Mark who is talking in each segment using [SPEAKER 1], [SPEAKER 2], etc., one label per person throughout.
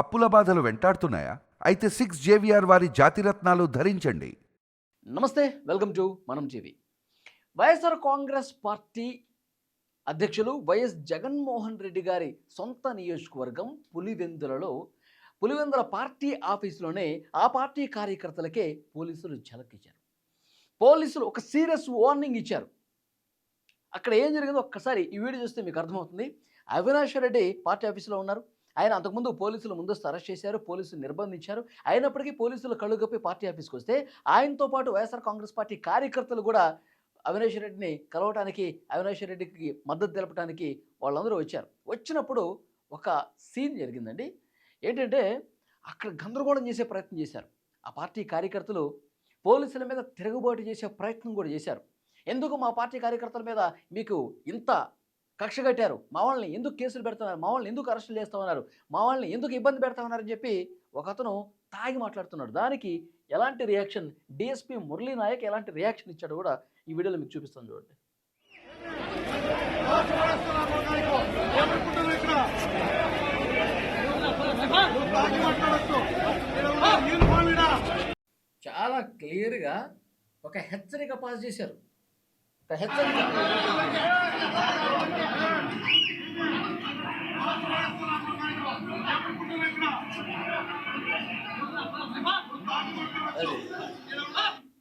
[SPEAKER 1] అప్పుల బాధలు వెంటాడుతున్నాయా? అయితే సిక్స్ జేవిఆర్ వారి జాతిరత్నాలు ధరించండి.
[SPEAKER 2] నమస్తే వెల్కమ్ టు మనం జీవి వైఎస్ఆర్ కాంగ్రెస్ పార్టీ అధ్యక్షులు వైఎస్ జగన్మోహన్ రెడ్డి గారి సొంత నియోజకవర్గం పులివెందులలో పులివెందుల పార్టీ ఆఫీసులోనే ఆ పార్టీ కార్యకర్తలకే పోలీసులు ఝలకిచ్చారు. పోలీసులు ఒక సీరియస్ వార్నింగ్ ఇచ్చారు. అక్కడ ఏం జరిగిందో ఒక్కసారి ఈ వీడియో చూస్తే మీకు అర్థమవుతుంది. అవినాష్ రెడ్డి పార్టీ ఆఫీసులో ఉన్నారు. ఆయన అంతకుముందు పోలీసులు ముందస్తు అరెస్ట్ చేశారు పోలీసులు నిర్బంధించారు. అయినప్పటికీ పోలీసులు కళ్ళు కప్పి పార్టీ ఆఫీస్కి వస్తే ఆయనతో పాటు వైఎస్ఆర్ కాంగ్రెస్ పార్టీ కార్యకర్తలు కూడా అవినాష్ రెడ్డిని కలవటానికి అవినాష్ రెడ్డికి మద్దతు తెలపడానికి వాళ్ళందరూ వచ్చారు. వచ్చినప్పుడు ఒక సీన్ జరిగిందండి. ఏంటంటే అక్కడ గందరగోళం చేసే ప్రయత్నం చేశారు. ఆ పార్టీ కార్యకర్తలు పోలీసుల మీద తిరుగుబాటు చేసే ప్రయత్నం కూడా చేశారు. ఎందుకు మా పార్టీ కార్యకర్తల మీద మీకు ఇంత కక్ష కట్టారు. మా వాళ్ళని ఎందుకు కేసులు పెడుతున్నారు? మా వాళ్ళని ఎందుకు అరెస్టులు చేస్తా ఉన్నారు మా వాళ్ళని ఎందుకు ఇబ్బంది పెడతా ఉన్నారని చెప్పి ఒక అతను తాగి మాట్లాడుతున్నాడు. దానికి ఎలాంటి రియాక్షన్ డిఎస్పీ మురళీ నాయక్ ఎలాంటి రియాక్షన్ ఇచ్చాడో కూడా ఈ వీడియోలో మీకు చూపిస్తాను చూడండి. చాలా క్లియర్గా ఒక హెచ్చరిక పాస్ చేశారు.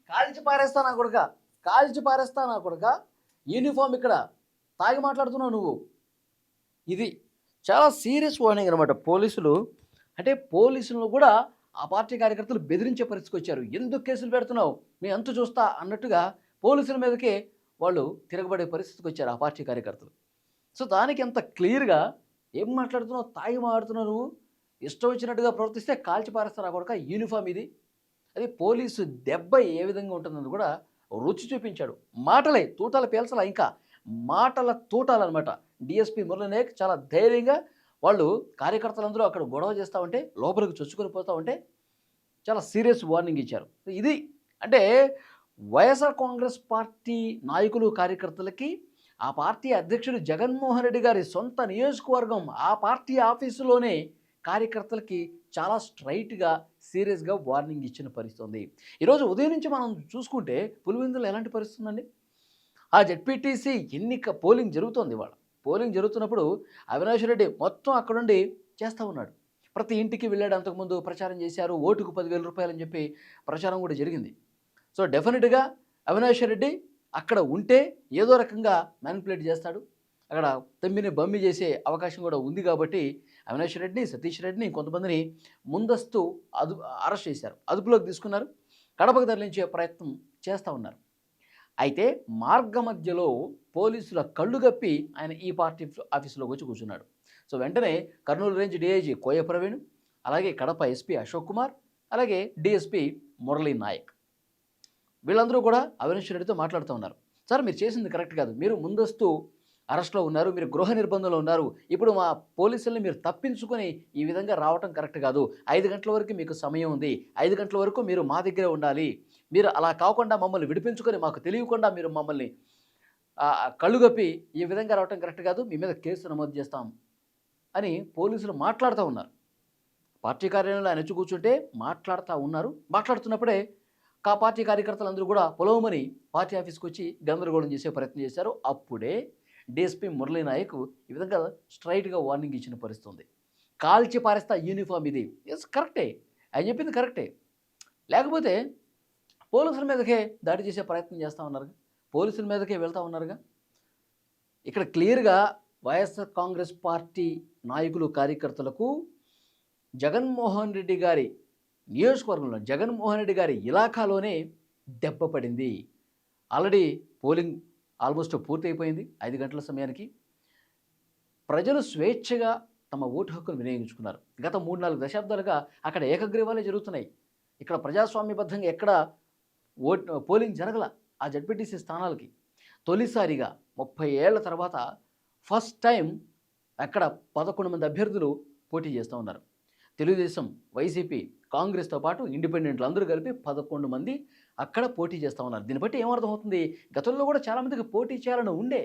[SPEAKER 2] కాల్చి పారేస్తా నా కొడుక? కాల్చి పారేస్తా నా కొడుక? యూనిఫామ్ ఇక్కడ తాగి మాట్లాడుతున్నావు నువ్వు. ఇది చాలా సీరియస్ వార్నింగ్ అనమాట పోలీసులు అంటే పోలీసులను కూడా ఆ పార్టీ కార్యకర్తలు బెదిరించే పరిస్థితికి వచ్చారు. ఎందుకు కేసులు పెడుతున్నావు? మేము ఎంత చూస్తా అన్నట్టుగా పోలీసుల మీదకే వాళ్ళు తిరగబడే పరిస్థితికి వచ్చారు ఆ పార్టీ కార్యకర్తలు. సో దానికి ఎంత క్లియర్గా ఏం మాట్లాడుతున్నావు తాగి మాట్లాడుతున్నావు నువ్వు? ఇష్టం వచ్చినట్టుగా ప్రవర్తిస్తే కాల్చి పారేస్తారు ఆ కొడుక? యూనిఫామ్ ఇది. అది పోలీసు దెబ్బ ఏ విధంగా ఉంటుందని కూడా రుచి చూపించాడు. మాటలే తూటాల పేల్చలా ఇంకా. మాటల తూటాలన్నమాట. డిఎస్పి మురళీనాయక్ చాలా ధైర్యంగా వాళ్ళు కార్యకర్తలందరూ అక్కడ గొడవ చేస్తూ ఉంటే లోపలికి చొచ్చుకొని పోతూ ఉంటే చాలా సీరియస్ వార్నింగ్ ఇచ్చారు. ఇది అంటే వైఎస్ఆర్ కాంగ్రెస్ పార్టీ నాయకులు కార్యకర్తలకి ఆ పార్టీ అధ్యక్షుడు జగన్మోహన్ రెడ్డి గారి సొంత నియోజకవర్గం ఆ పార్టీ ఆఫీసులోనే కార్యకర్తలకి చాలా స్ట్రైట్గా సీరియస్గా వార్నింగ్ ఇచ్చిన పరిస్థితి ఉంది ఈరోజు ఉదయం నుంచి మనం చూసుకుంటే పులివెందులో ఎలాంటి పరిస్థితి ఉందండి? ఆ జెడ్పీటీసీ ఎన్నిక పోలింగ్ జరుగుతోంది ఇవాళ. పోలింగ్ జరుగుతున్నప్పుడు అవినాష్ రెడ్డి మొత్తం అక్కడుండి చేస్తూ ఉన్నాడు. ప్రతి ఇంటికి వెళ్ళాడు అంతకుముందు ప్రచారం చేశారు ఓటుకు పదివేల రూపాయలని చెప్పి ప్రచారం కూడా జరిగింది. సో డెఫినెట్గా అవినాష్ రెడ్డి అక్కడ ఉంటే ఏదో రకంగా మ్యానిపులేట్ చేస్తాడు. అక్కడ తమ్మిని బమ్మి చేసే అవకాశం కూడా ఉంది కాబట్టి అవినాష్ రెడ్డిని సతీష్ రెడ్డిని కొంతమందిని ముందస్తు అదు అరెస్ట్ చేశారు. అదుపులోకి తీసుకున్నారు. కడపకు తరలించే ప్రయత్నం చేస్తూ ఉన్నారు. అయితే మార్గ మధ్యలో పోలీసుల కళ్ళు గప్పి ఆయన ఈ పార్టీ ఆఫీసులోకి వచ్చి కూర్చున్నాడు. సో వెంటనే కర్నూలు రేంజ్ డిఐజీ కోయ ప్రవీణ్ అలాగే కడప ఎస్పీ అశోక్ కుమార్ అలాగే డిఎస్పీ మురళీ నాయక్. వీళ్ళందరూ కూడా అవినాష్ రెడ్డితో మాట్లాడుతూ ఉన్నారు. సార్ మీరు చేసింది కరెక్ట్ కాదు. మీరు ముందస్తు అరెస్ట్లో ఉన్నారు మీరు గృహ నిర్బంధంలో ఉన్నారు. ఇప్పుడు మా పోలీసుల్ని మీరు తప్పించుకొని ఈ విధంగా రావటం కరెక్ట్ కాదు. ఐదు గంటల వరకు మీకు సమయం ఉంది. ఐదు గంటల వరకు మీరు మా దగ్గరే ఉండాలి. మీరు అలా కాకుండా మమ్మల్ని విడిపించుకొని మాకు తెలియకుండా మీరు మమ్మల్ని కళ్ళుగప్పి ఈ విధంగా రావటం కరెక్ట్ కాదు. మీ మీద కేసు నమోదు చేస్తాం అని పోలీసులు మాట్లాడుతూ ఉన్నారు. పార్టీ కార్యాలయంలో ఆయన కూర్చుంటే మాట్లాడుతూ ఉన్నారు. మాట్లాడుతున్నప్పుడే కా పార్టీ కార్యకర్తలందరూ కూడా పొలవమని పార్టీ ఆఫీస్కి వచ్చి గందరగోళం చేసే ప్రయత్నం చేశారు. అప్పుడే డిఎస్పీ మురళీ నాయక్ ఈ విధంగా స్ట్రైట్గా వార్నింగ్ ఇచ్చిన పరిస్థితి ఉంది కాల్చి పారేస్తా యూనిఫామ్ ఇది. ఎస్ కరెక్టే. ఆయన చెప్పింది కరెక్టే. లేకపోతే పోలీసుల మీదకే దాడి చేసే ప్రయత్నం చేస్తూ ఉన్నారు పోలీసుల మీదకే వెళ్తూ ఉన్నారుగా? ఇక్కడ క్లియర్గా వైఎస్ఆర్ కాంగ్రెస్ పార్టీ నాయకులు కార్యకర్తలకు జగన్మోహన్ రెడ్డి గారి నియోజకవర్గంలో జగన్మోహన్ రెడ్డి గారి ఇలాఖాలోనే దెబ్బ పడింది. ఆల్రెడీ పోలింగ్ ఆల్మోస్ట్ పూర్తయిపోయింది ఐదు గంటల సమయానికి. ప్రజలు స్వేచ్ఛగా తమ ఓటు హక్కును వినియోగించుకున్నారు. గత మూడు నాలుగు దశాబ్దాలుగా అక్కడ ఏకగ్రీవాలే జరుగుతున్నాయి. ఇక్కడ ప్రజాస్వామ్యబద్ధంగా ఎక్కడ ఓట్ పోలింగ్ జరగల ఆ జడ్పీటీసీ స్థానాలకి తొలిసారిగా ముప్పై ఏళ్ళ తర్వాత ఫస్ట్ టైం అక్కడ పదకొండు మంది అభ్యర్థులు పోటీ చేస్తూ ఉన్నారు. తెలుగుదేశం వైసీపీ కాంగ్రెస్తో పాటు ఇండిపెండెంట్లు అందరూ కలిపి పదకొండు మంది అక్కడ పోటీ చేస్తూ ఉన్నారు. దీన్ని బట్టి ఏమర్థమవుతుంది గతంలో కూడా చాలామందికి పోటీ చేయాలని ఉండే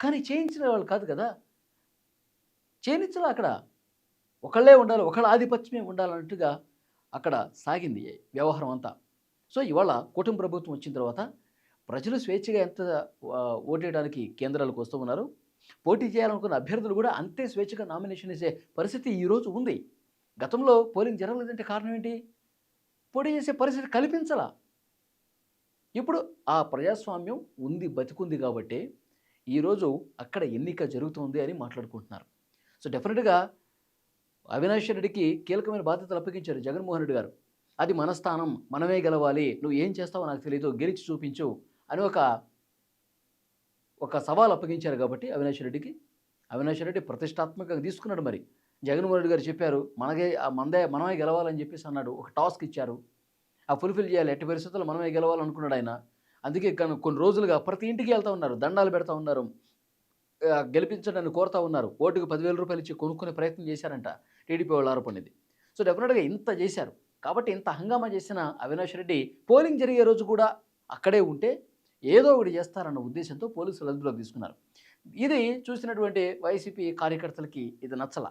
[SPEAKER 2] కానీ చేయించిన వాళ్ళు కాదు కదా? చేయించలే అక్కడ. ఒకళ్ళే ఉండాలి ఒకళ్ళ ఆధిపత్యమే ఉండాలన్నట్టుగా అక్కడ సాగింది వ్యవహారం అంతా. సో ఇవాళ కూటమి ప్రభుత్వం వచ్చిన తర్వాత ప్రజలు స్వేచ్ఛగా ఎంత ఓటేయడానికి కేంద్రాలకు వస్తూ ఉన్నారు. పోటీ చేయాలనుకున్న అభ్యర్థులు కూడా అంతే స్వేచ్ఛగా నామినేషన్ వేసే పరిస్థితి ఈరోజు ఉంది. గతంలో పోలింగ్ జరగలేదంటే కారణం ఏంటి? పోటీ చేసే పరిస్థితి కల్పించలా. ఇప్పుడు ఆ ప్రజాస్వామ్యం ఉంది బతికుంది కాబట్టి ఈరోజు అక్కడ ఎన్నిక జరుగుతుంది అని మాట్లాడుకుంటున్నారు. సో డెఫినెట్గా అవినాష్ రెడ్డికి కీలకమైన బాధ్యతలు అప్పగించారు జగన్మోహన్ రెడ్డి గారు. అది మన స్థానం మనమే గెలవాలి నువ్వు ఏం చేస్తావో నాకు తెలియదు గెలిచి చూపించు అని ఒక ఒక సవాల్ అప్పగించారు కాబట్టి అవినాష్ రెడ్డికి. అవినాష్ రెడ్డి ప్రతిష్టాత్మకంగా తీసుకున్నాడు మరి. జగన్మోహన్ రెడ్డి గారు చెప్పారు మనకే ఆ మనమే గెలవాలని చెప్పేసి అన్నాడు. ఒక టాస్క్ ఇచ్చారు. ఆ ఫుల్ఫిల్ చేయాలి. ఎట్టి పరిస్థితుల్లో మనమే గెలవాలనుకున్నాడు ఆయన. అందుకే కొన్ని రోజులుగా ప్రతి ఇంటికి వెళ్తూ ఉన్నారు. దండాలు పెడతా ఉన్నారు. గెలిపించడాన్ని కోరుతా ఉన్నారు. ఓటుకు పదివేల రూపాయలు ఇచ్చి కొనుక్కునే ప్రయత్నం చేశారంట టీడీపీ వాళ్ళు ఆరోపణది సో డెఫినెట్గా ఇంత చేశారు. కాబట్టి ఇంత హంగామా చేసిన అవినాష్ రెడ్డి పోలింగ్ జరిగే రోజు కూడా అక్కడే ఉంటే ఏదో ఒకటి చేస్తారన్న ఉద్దేశంతో పోలీసులు అదుపులోకి తీసుకున్నారు. ఇది చూసినటువంటి వైసీపీ కార్యకర్తలకి ఇది నచ్చల.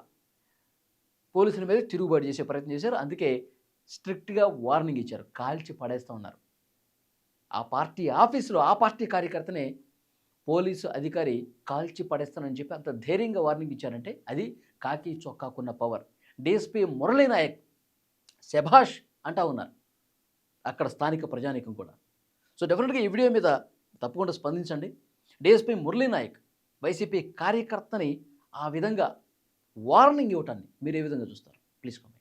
[SPEAKER 2] పోలీసుల మీద తిరుగుబాటు చేసే ప్రయత్నం చేశారు. అందుకే స్ట్రిక్ట్గా వార్నింగ్ ఇచ్చారు. కాల్చి పడేస్తూ ఉన్నారు. ఆ పార్టీ ఆఫీసులో ఆ పార్టీ కార్యకర్తనే పోలీసు అధికారి కాల్చి పడేస్తానని చెప్పి అంత ధైర్యంగా వార్నింగ్ ఇచ్చారంటే అది కాకి చొక్కాకున్న పవర్. డిఎస్పీ మురళీ నాయక్ శభాష్ అంటా ఉన్నారు. అక్కడ స్థానిక ప్రజానీకం కూడా. సో డెఫినెట్గా ఈ వీడియో మీద తప్పకుండా స్పందించండి. డిఎస్పీ మురళీ నాయక్ వైసీపీ కార్యకర్తని ఆ విధంగా వార్నింగ్ ఇవ్వటాన్ని మీరు ఏ విధంగా చూస్తారు? Please come